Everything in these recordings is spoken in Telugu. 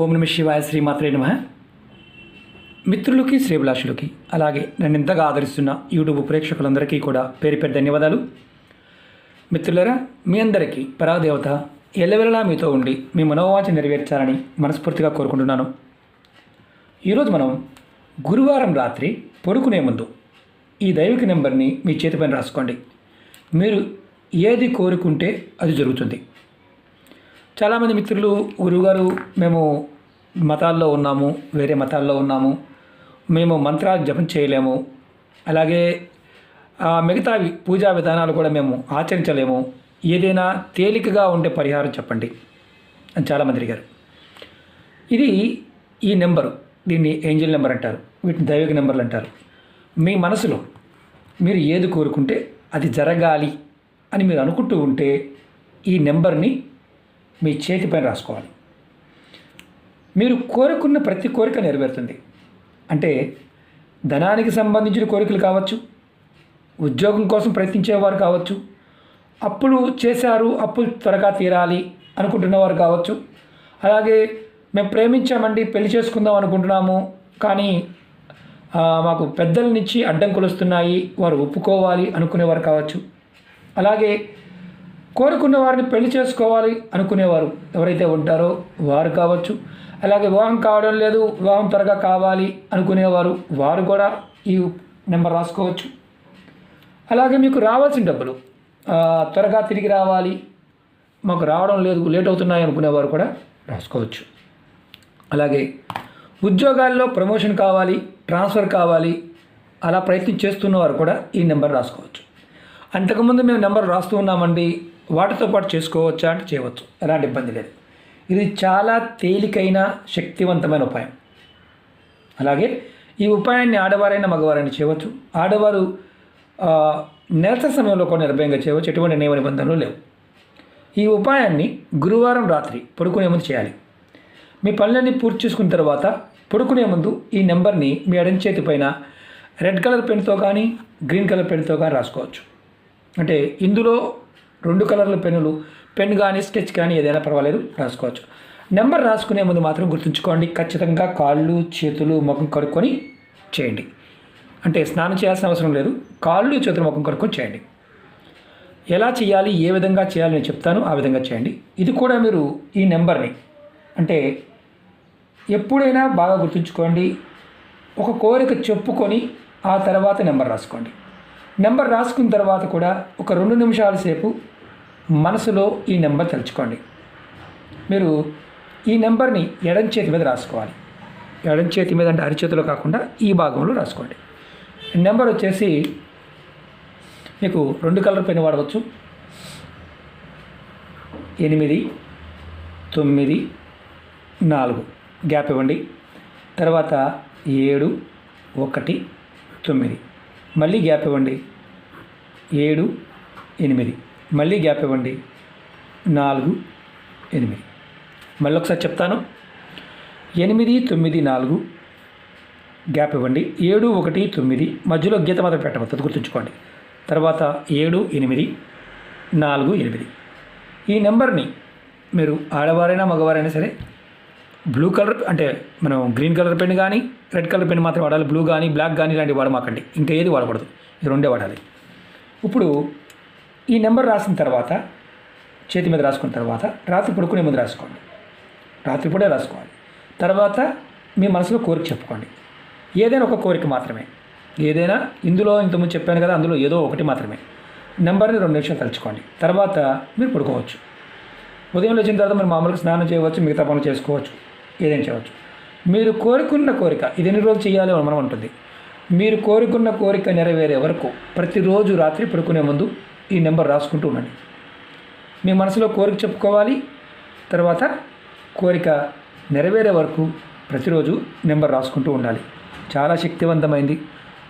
ఓం నమ శివాయ శ్రీమాత్రే నమ. మిత్రులకి శ్రీభిలాషులకి అలాగే నన్ను ఇంతగా ఆదరిస్తున్న యూట్యూబ్ ప్రేక్షకులందరికీ కూడా పేరు పేరు ధన్యవాదాలు. మిత్రులరా మీ అందరికీ పరాదేవత ఎల్లవెల్లలా మీతో ఉండి మీ మనోవాంఛ నెరవేర్చాలని మనస్ఫూర్తిగా కోరుకుంటున్నాను. ఈరోజు మనం గురువారం రాత్రి పడుకునే ముందు ఈ దైవిక నెంబర్ని మీ చేతిపైన రాసుకోండి. మీరు ఏది కోరుకుంటే అది జరుగుతుంది. చాలామంది మిత్రులు గురువుగారు మేము మతాల్లో ఉన్నాము వేరే మతాల్లో ఉన్నాము. మేము మంత్రాలు జపం చేయలేము. అలాగే మిగతా పూజా విధానాలు కూడా మేము ఆచరించలేము. ఏదైనా తేలికగా ఉండే పరిహారం చెప్పండి అని చాలామంది అడిగారు. ఇది ఈ నెంబరు దీన్ని ఏంజల్ నెంబర్ అంటారు వీటిని దైవిక నెంబర్లు అంటారు. మీ మనసులో మీరు ఏది కోరుకుంటే అది జరగాలి అని మీరు అనుకుంటూ ఉంటే ఈ నెంబర్ని మీ చేతిపైన రాసుకోవాలి. మీరు కోరుకున్న ప్రతి కోరిక నెరవేరుతుంది. అంటే ధనానికి సంబంధించిన కోరికలు కావచ్చు ఉద్యోగం కోసం ప్రయత్నించేవారు కావచ్చు అప్పులు చేశారు అప్పులు త్వరగా తీరాలి అనుకుంటున్నవారు కావచ్చు అలాగే మేము ప్రేమించామండి పెళ్ళి చేసుకుందాం అనుకుంటున్నాము కానీ మాకు పెద్దల నుంచి అడ్డంకులు వస్తున్నాయి వారు ఒప్పుకోవాలి అనుకునేవారు కావచ్చు. అలాగే కోరుకున్న వారిని పెళ్ళి చేసుకోవాలి అనుకునేవారు ఎవరైతే ఉంటారో వారు కావచ్చు. అలాగే వివాహం కావడం లేదు వివాహం త్వరగా కావాలి అనుకునేవారు వారు కూడా ఈ నెంబర్ రాసుకోవచ్చు. అలాగే మీకు రావాల్సిన డబ్బులు త్వరగా తిరిగి రావాలి మాకు రావడం లేదు లేట్ అవుతున్నాయి అనుకునేవారు కూడా రాసుకోవచ్చు. అలాగే ఉద్యోగాల్లో ప్రమోషన్ కావాలి ట్రాన్స్ఫర్ కావాలి అలా ప్రయత్నం చేస్తున్నవారు కూడా ఈ నెంబర్ రాసుకోవచ్చు. అంతకుముందు మేము నెంబర్ రాస్తూ ఉన్నామండి వాటితో పాటు చేసుకోవచ్చా అంటే చేయవచ్చు. ఎలాంటి ఇబ్బంది లేదు. ఇది చాలా తేలికైన శక్తివంతమైన ఉపాయం. అలాగే ఈ ఉపాయాన్ని ఆడవారైనా మగవారైనా చేయవచ్చు. ఆడవారు ఆ, నెలస సమయంలో కూడా నిర్భయంగా చేయవచ్చు. ఎటువంటి నియమ నిబంధనలు లేవు. ఈ ఉపాయాన్ని గురువారం రాత్రి పడుకునే ముందు చేయాలి. మీ పనులన్నీ పూర్తి చేసుకున్న తర్వాత పడుకునే ముందు ఈ నెంబర్ని మీ ఎడం చేతి పైన రెడ్ కలర్ పెన్తో కానీ గ్రీన్ కలర్ పెన్తో కానీ రాసుకోవచ్చు. అంటే ఇందులో రెండు కలర్ల పెన్నులు పెన్ కానీ స్కెచ్ కానీ ఏదైనా పర్వాలేదు రాసుకోవచ్చు. నెంబర్ రాసుకునే ముందు మాత్రం గుర్తుంచుకోండి ఖచ్చితంగా కాళ్ళు చేతులు ముఖం కడుక్కొని చేయండి. అంటే స్నానం చేయాల్సిన అవసరం లేదు కాళ్ళు చేతులు ముఖం కడుక్కొని చేయండి. ఎలా చేయాలి ఏ విధంగా చేయాలి నేను చెప్తాను ఆ విధంగా చేయండి. ఇది కూడా మీరు ఈ నెంబర్ని అంటే ఎప్పుడైనా బాగా గుర్తుంచుకోండి ఒక కోరిక చెప్పుకొని ఆ తర్వాత నెంబర్ రాసుకోండి. నెంబర్ రాసుకున్న తర్వాత కూడా ఒక రెండు నిమిషాల సేపు మనసులో ఈ నెంబర్ తలుచుకోండి. మీరు ఈ నెంబర్ని ఎడం చేతి మీద రాసుకోవాలి. ఎడం చేతి మీద అంటే అరిచేతిలో కాకుండా ఈ భాగంలో రాసుకోండి. నెంబర్ వచ్చేసి మీకు రెండు కలర్ పెన్ వాడవచ్చు. ఎనిమిది తొమ్మిది నాలుగు. గ్యాప్ ఇవ్వండి. తర్వాత ఏడు ఒకటి తొమ్మిది. మళ్ళీ గ్యాప్ ఇవ్వండి. ఏడు ఎనిమిది. మళ్ళీ గ్యాప్ ఇవ్వండి. నాలుగు ఎనిమిది. మళ్ళీ ఒకసారి చెప్తాను. ఎనిమిది తొమ్మిది నాలుగు. గ్యాప్ ఇవ్వండి. ఏడు ఒకటి తొమ్మిది. మధ్యలో గీత మాత్రం పెట్టవద్దు గుర్తుంచుకోండి. తర్వాత ఏడు ఎనిమిది నాలుగు ఎనిమిది. ఈ నెంబర్ని మీరు ఆడవారైనా మగవారైనా సరే బ్లూ కలర్ అంటే మనం గ్రీన్ కలర్ పెన్ కానీ రెడ్ కలర్ పెన్ మాత్రం వాడాలి. బ్లూ కానీ బ్లాక్ కానీ ఇలాంటివి వాడమాకండి. ఇంకా ఏది వాడకూడదు. ఈ రెండే వాడాలి. ఇప్పుడు ఈ నెంబర్ రాసిన తర్వాత చేతి మీద రాసుకున్న తర్వాత రాత్రి పడుకునే ముందు రాసుకోండి. రాత్రిపూటే రాసుకోవాలి. తర్వాత మీ మనసులో కోరిక చెప్పుకోండి. ఏదైనా ఒక కోరిక మాత్రమే. ఏదైనా ఇందులో ఇంతకుముందు చెప్పాను కదా అందులో ఏదో ఒకటి మాత్రమే. నెంబర్ని రెండు నిమిషాలు తలుచుకోండి. తర్వాత మీరు పడుకోవచ్చు. ఉదయం లేచిన తర్వాత మీరు మామూలుగా స్నానం చేయవచ్చు మిగతా పనులు చేసుకోవచ్చు ఏదైనా చేయవచ్చు. మీరు కోరుకున్న కోరిక ఇది ఎన్ని రోజులు చేయాలి మనం ఉంటుంది. మీరు కోరుకున్న కోరిక నెరవేరే వరకు ప్రతిరోజు రాత్రి పడుకునే ముందు ఈ నెంబర్ రాసుకుంటూ ఉండండి. మీ మనసులో కోరిక చెప్పుకోవాలి తర్వాత కోరిక నెరవేరే వరకు ప్రతిరోజు నెంబర్ రాసుకుంటూ ఉండాలి. చాలా శక్తివంతమైంది.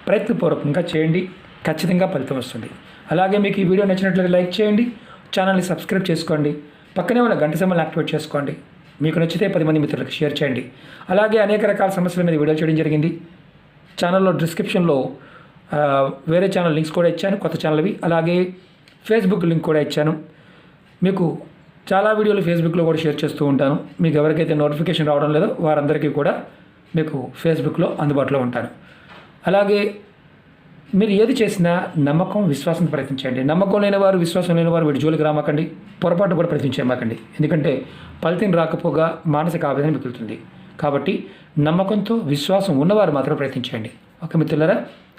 ప్రయత్నపూర్వకంగా చేయండి. ఖచ్చితంగా ఫలితం వస్తుంది. అలాగే మీకు ఈ వీడియో నచ్చినట్లయితే లైక్ చేయండి ఛానల్ని సబ్స్క్రైబ్ చేసుకోండి పక్కనే ఉన్న గంట సమయాన్ని యాక్టివేట్ చేసుకోండి మీకు నచ్చితే పది మంది మిత్రులకు షేర్ చేయండి. అలాగే అనేక రకాల సమస్యల మీద వీడియో చేయడం జరిగింది. ఛానల్లో డిస్క్రిప్షన్లో వేరే ఛానల్ లింక్స్ కూడా ఇచ్చాను కొత్త ఛానల్వి అలాగే ఫేస్బుక్ లింక్ కూడా ఇచ్చాను. మీకు చాలా వీడియోలు ఫేస్బుక్లో కూడా షేర్ చేస్తూ ఉంటాను. మీకు ఎవరికైతే నోటిఫికేషన్ రావడం లేదో వారందరికీ కూడా మీకు ఫేస్బుక్లో అందుబాటులో ఉంటాను. అలాగే మీరు ఏది చేసినా నమ్మకం విశ్వాసం ప్రయత్నించండి నమ్మకం లేని వారు విశ్వాసం లేని వారు వీడి జోలికి రామకండి. పొరపాటు కూడా ప్రయత్నించేమాకండి ఎందుకంటే ఫలితం రాకపోగా మానసిక ఆవేదన మిగులుతుంది. కాబట్టి నమ్మకంతో విశ్వాసం ఉన్నవారు మాత్రం ప్రయత్నించండి ఓకే మిత్రులరా